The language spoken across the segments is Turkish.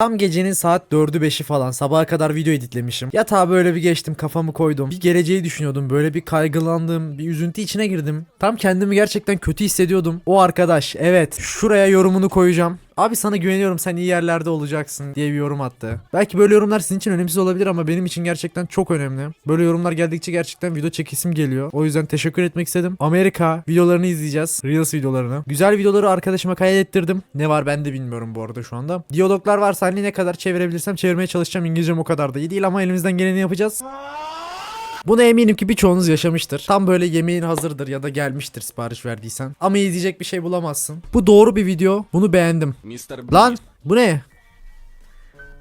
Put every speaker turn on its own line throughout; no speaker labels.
Tam gecenin saat 4'ü 5'i falan sabaha kadar video editlemişim. Yatağa böyle bir geçtim kafamı koydum. Bir geleceği düşünüyordum böyle bir kaygılandım bir üzüntü içine girdim. Tam kendimi gerçekten kötü hissediyordum. O arkadaş evet şuraya yorumunu koyacağım. Abi sana güveniyorum sen iyi yerlerde olacaksın diye bir yorum attı. Belki böyle yorumlar sizin için önemsiz olabilir ama benim için gerçekten çok önemli. Böyle yorumlar geldikçe gerçekten video çekisim geliyor. O yüzden teşekkür etmek istedim. Amerika videolarını izleyeceğiz. Reels videolarını. Güzel videoları arkadaşıma kaydettirdim. Ne var ben de bilmiyorum bu arada şu anda. Diyaloglar varsa hani ne kadar çevirebilirsem çevirmeye çalışacağım. İngilizcem o kadar da iyi değil ama elimizden geleni yapacağız. Bunu eminim ki birçoğunuz yaşamıştır. Tam böyle yemeğin hazırdır ya da gelmiştir sipariş verdiysen. Ama izleyecek bir şey bulamazsın. Bu doğru bir video. Bunu beğendim. Lan bu ne?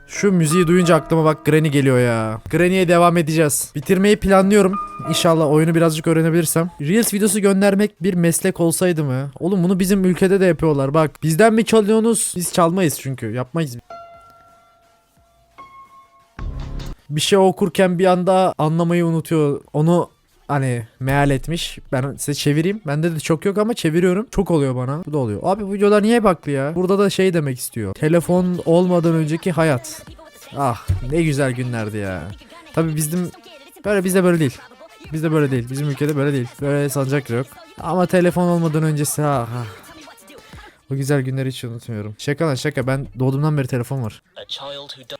Şu müziği duyunca aklıma bak Granny geliyor ya. Granny'e devam edeceğiz. Bitirmeyi planlıyorum. İnşallah oyunu birazcık öğrenebilirsem. Reels videosu göndermek bir meslek olsaydı mı? Oğlum bunu bizim ülkede de yapıyorlar. Bak bizden mi çalıyorsunuz? Biz çalmayız çünkü. Yapmayız. Bir şey okurken bir anda anlamayı unutuyor. Onu hani meal etmiş. Ben size çevireyim. Bende de çok yok ama çeviriyorum. Çok oluyor bana. Bu da oluyor. Abi bu videolar niye baklı ya? Burada da şey demek istiyor. Telefon olmadan önceki hayat. Ah ne güzel günlerdi ya. Tabi bizim böyle bizde böyle değil. Bizde böyle değil. Bizim ülkede böyle değil. Böyle sancak yok. Ama telefon olmadan öncesi ha. ha. O güzel günleri hiç unutmuyorum. Şaka lan şaka. Ben doğduğumdan beri telefon var.
A child who do-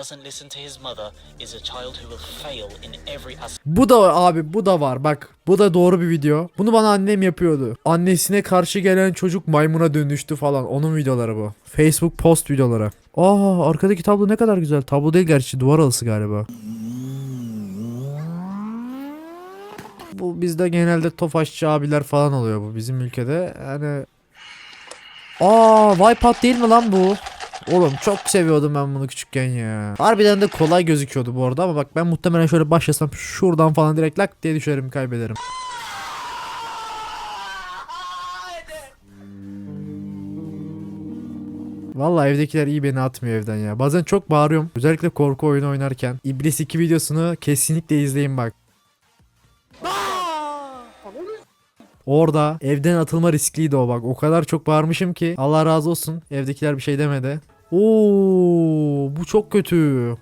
doesn't listen to his mother is a child who will fail in every
Bu da abi bu da var bak bu da doğru bir video. Bunu bana annem yapıyordu. Annesine karşı gelen çocuk maymuna dönüştü falan. Onun videoları bu. Facebook post videoları. Aa arkadaki tablo ne kadar güzel. Tablo değil gerçi duvar alısı galiba. Bu bizde genelde tofaşçı abiler falan oluyor bu bizim ülkede. Yani Aa Wipeout değil mi lan bu? Oğlum çok seviyordum ben bunu küçükken ya. Harbiden de kolay gözüküyordu bu arada ama bak ben muhtemelen şöyle başlasam şuradan falan direkt lak diye düşerim kaybederim. Vallahi evdekiler iyi beni atmıyor evden ya. Bazen çok bağırıyorum. Özellikle korku oyunu oynarken. İblis 2 videosunu kesinlikle izleyin bak. Orada evden atılma riskliydi o bak. O kadar çok bağırmışım ki. Allah razı olsun. Evdekiler bir şey demedi. Oo, bu çok kötü.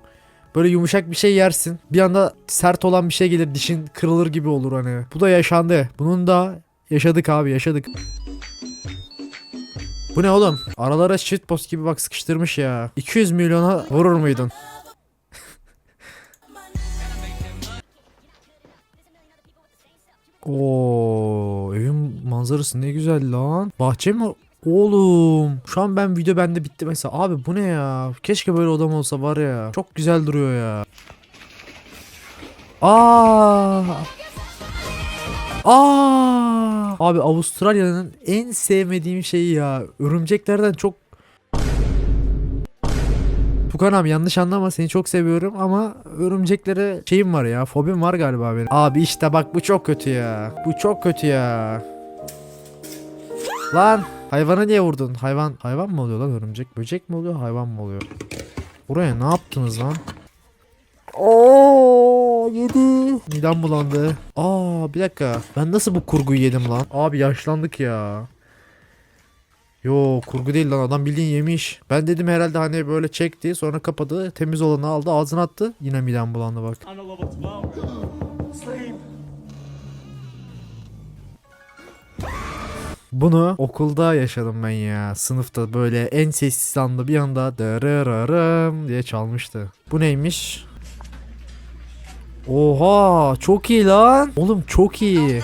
Böyle yumuşak bir şey yersin. Bir anda sert olan bir şey gelir. Dişin kırılır gibi olur hani. Bu da yaşandı. Bunun da yaşadık abi yaşadık. Bu ne oğlum? Aralara shitpost gibi bak sıkıştırmış ya. 200 milyona vurur muydun? Oo, evin manzarası ne güzel lan. Bahçe mi? Oğlum şu an ben video bende bitti mesela. Abi bu ne ya? Keşke böyle odam olsa var ya. Çok güzel duruyor ya. Aa! Aa! Abi Avustralya'nın en sevmediğim şeyi ya. Örümceklerden çok Tukan abi yanlış anlama seni çok seviyorum ama örümceklere şeyim var ya fobim var galiba benim. Abi işte bak bu çok kötü ya. Bu çok kötü ya. Lan hayvana niye vurdun? Hayvan hayvan mı oluyor lan örümcek? Böcek mi oluyor hayvan mı oluyor? Buraya ne yaptınız lan? Oo yedi. Midem bulandı. Aa bir dakika. Ben nasıl bu kurguyu yedim lan? Abi yaşlandık ya. Yo kurgu değil lan adam bildiğin yemiş. Ben dedim herhalde hani böyle çekti sonra kapadı temiz olanı aldı ağzına attı. Yine midem bulandı bak. Bunu okulda yaşadım ben ya. Sınıfta böyle en sessiz anda bir anda dırırırım diye çalmıştı. Bu neymiş? Oha çok iyi lan. Oğlum çok iyi.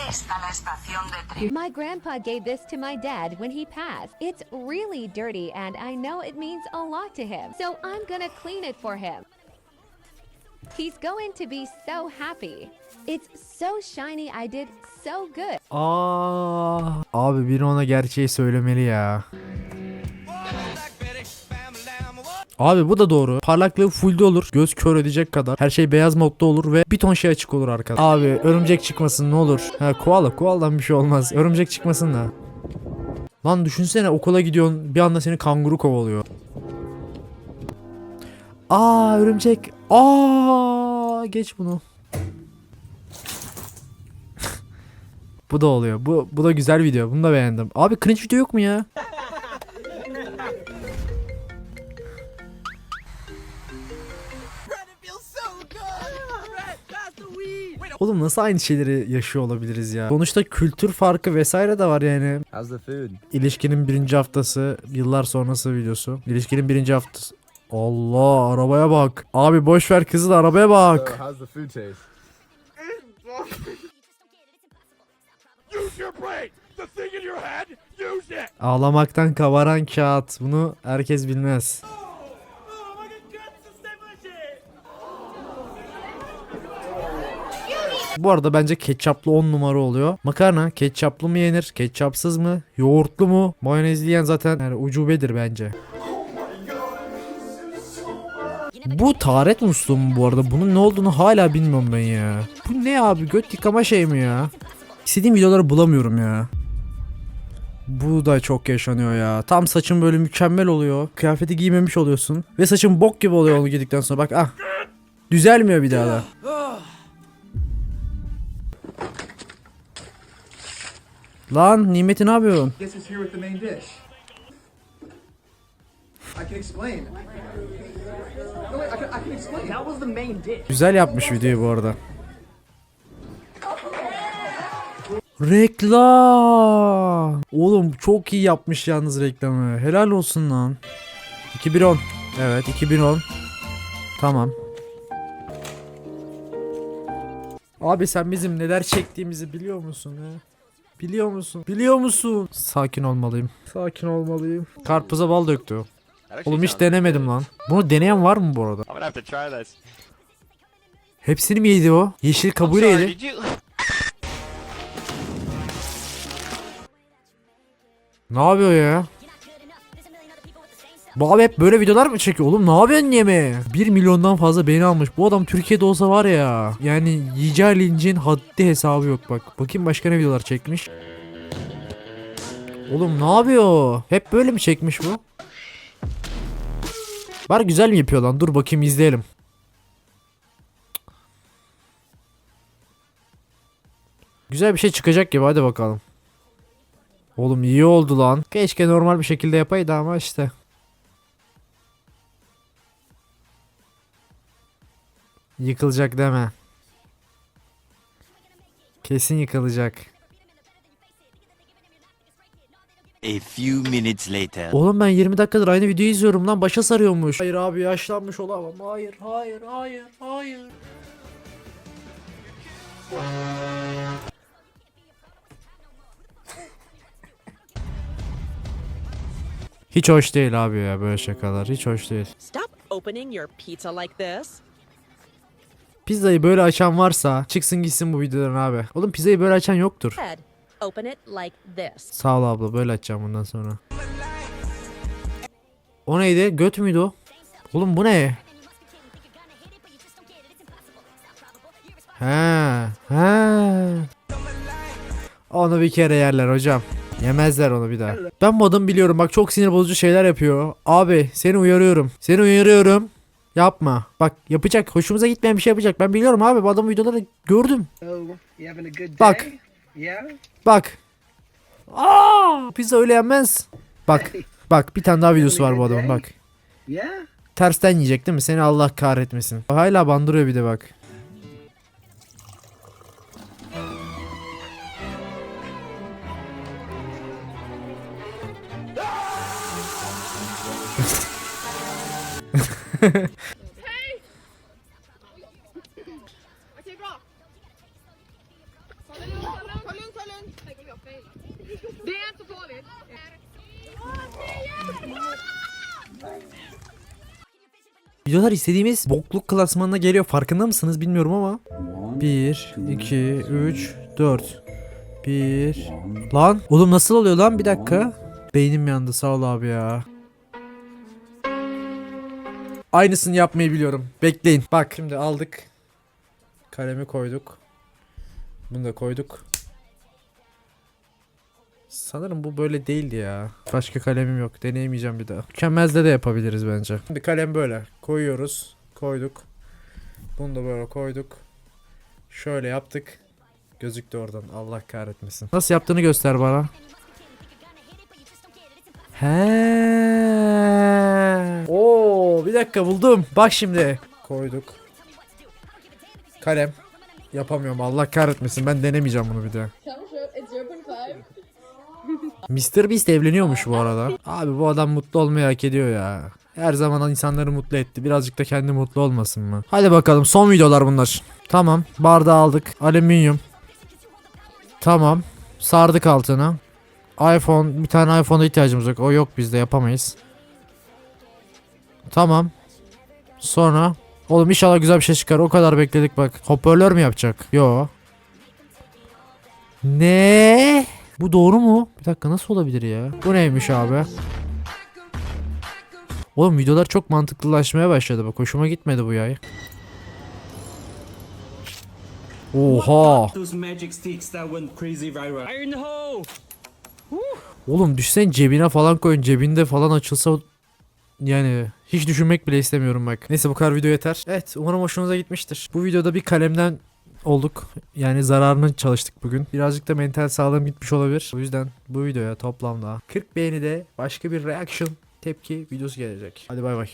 My grandpa gave this to my dad when he passed. It's really dirty and I know it means a lot to him. So I'm gonna clean it for him. He's going to be so happy. It's so shiny I did so good.
Aa, abi biri ona gerçeği söylemeli ya. Abi bu da doğru. Parlaklığı fullde olur. Göz kör edecek kadar. Her şey beyaz modda olur ve bir ton şey açık olur arkada. Abi örümcek çıkmasın ne olur. Ha koala koaladan bir şey olmaz. Örümcek çıkmasın da. Lan düşünsene okula gidiyorsun bir anda seni kanguru kovalıyor. Aa örümcek. Aa geç bunu. bu da oluyor. Bu bu da güzel video. Bunu da beğendim. Abi cringe video yok mu ya? Oğlum nasıl aynı şeyleri yaşıyor olabiliriz ya? Sonuçta kültür farkı vesaire de var yani.
How's the food?
İlişkinin birinci haftası, yıllar sonrası videosu. İlişkinin birinci haftası. Allah arabaya bak. Abi boş ver kızı da arabaya bak.
how's the food taste?
Ağlamaktan kavaran kağıt. Bunu herkes bilmez. Bu arada bence ketçaplı 10 numara oluyor. Makarna ketçaplı mı yenir? Ketçapsız mı? Yoğurtlu mu? Mayonezli yiyen zaten yani ucubedir bence. Bu taharet musluğu mu bu arada? Bunun ne olduğunu hala bilmiyorum ben ya. Bu ne abi? Göt yıkama şey mi ya? İstediğim videoları bulamıyorum ya. Bu da çok yaşanıyor ya. Tam saçın böyle mükemmel oluyor. Kıyafeti giymemiş oluyorsun. Ve saçın bok gibi oluyor onu giydikten sonra. Bak ah. Düzelmiyor bir daha da. Lan Nimet'i ne yapıyorsun?
I can explain. No, wait, I can, I can explain. That was the main dish.
Güzel yapmış videoyu bu arada. Reklam. Oğlum çok iyi yapmış yalnız reklamı. Helal olsun lan. 2010. Evet 2010. Tamam. Abi sen bizim neler çektiğimizi biliyor musun he? Biliyor musun? Biliyor musun? Sakin olmalıyım. Sakin olmalıyım. Karpuza bal döktü. O. Oğlum hiç denemedim lan. Bunu deneyen var mı bu arada? Hepsini mi yedi o? Yeşil kabuğuyla yedi. Ne yapıyor ya? Bu abi hep böyle videolar mı çekiyor? Oğlum ne yapıyorsun yeme? 1 milyondan fazla beğeni almış. Bu adam Türkiye'de olsa var ya. Yani yiyeceği lincin haddi hesabı yok bak. Bakayım başka ne videolar çekmiş. Oğlum ne yapıyor? Hep böyle mi çekmiş bu? Var güzel mi yapıyor lan? Dur bakayım izleyelim. Güzel bir şey çıkacak gibi hadi bakalım. Oğlum iyi oldu lan. Keşke normal bir şekilde yapaydı ama işte. Yıkılacak deme. Kesin yıkılacak.
A few minutes later.
Oğlum ben 20 dakikadır aynı videoyu izliyorum lan başa sarıyormuş. Hayır abi yaşlanmış olamam. Hayır hayır hayır hayır. Hiç hoş değil abi ya böyle şakalar. Hiç hoş değil.
Stop opening your pizza like this.
Pizzayı böyle açan varsa çıksın gitsin bu videodan abi. Oğlum pizzayı böyle açan yoktur.
Open it like this.
Sağ ol abla böyle açacağım bundan sonra. O neydi? Göt müydü o? Oğlum bu ne? He, he. Onu bir kere yerler hocam. Yemezler onu bir daha. Ben bu adamı biliyorum bak çok sinir bozucu şeyler yapıyor. Abi seni uyarıyorum. Seni uyarıyorum. Yapma. Bak yapacak. Hoşumuza gitmeyen bir şey yapacak. Ben biliyorum abi bu adamın videoları gördüm.
Day?
Bak.
Yeah?
Bak. Aa, pizza öyle yenmez. Bak. Bak bir tane daha videosu var bu adamın bak.
Yeah?
Tersten yiyecek değil mi? Seni Allah kahretmesin. Hala bandırıyor bir de bak.
farligt.
Videolar istediğimiz bokluk klasmanına geliyor. Farkında mısınız bilmiyorum ama. 1, 2, 3, 4. 1. Lan oğlum nasıl oluyor lan bir dakika. Beynim yandı sağ ol abi ya. Aynısını yapmayı biliyorum. Bekleyin. Bak şimdi aldık. Kalemi koyduk. Bunu da koyduk. Sanırım bu böyle değildi ya. Başka kalemim yok. Deneyemeyeceğim bir daha. Mükemmezde de yapabiliriz bence. Şimdi kalem böyle. Koyuyoruz. Koyduk. Bunu da böyle koyduk. Şöyle yaptık. Gözüktü oradan. Allah kahretmesin. Nasıl yaptığını göster bana. He. Oo, bir dakika buldum. Bak şimdi. Koyduk. Kalem. Yapamıyorum Allah kahretmesin ben denemeyeceğim bunu bir daha. Mr. Beast evleniyormuş bu arada. Abi bu adam mutlu olmayı hak ediyor ya. Her zaman insanları mutlu etti. Birazcık da kendi mutlu olmasın mı? Hadi bakalım son videolar bunlar. Tamam. Bardağı aldık. Alüminyum. Tamam. Sardık altına. iPhone. Bir tane iPhone'a ihtiyacımız yok. O yok bizde yapamayız. Tamam. Sonra. Oğlum inşallah güzel bir şey çıkar. O kadar bekledik bak. Hoparlör mü yapacak? Yo. Ne? Bu doğru mu? Bir dakika nasıl olabilir ya? Bu neymiş abi? Oğlum videolar çok mantıklılaşmaya başladı bak. Hoşuma gitmedi bu ya. Oha. Oğlum düşsen cebine falan koyun. Cebinde falan açılsa yani hiç düşünmek bile istemiyorum bak. Neyse bu kadar video yeter. Evet umarım hoşunuza gitmiştir. Bu videoda bir kalemden olduk. Yani zararını çalıştık bugün. Birazcık da mental sağlığım gitmiş olabilir. O yüzden bu videoya toplamda 40 beğeni de başka bir reaction tepki videosu gelecek. Hadi bay bay.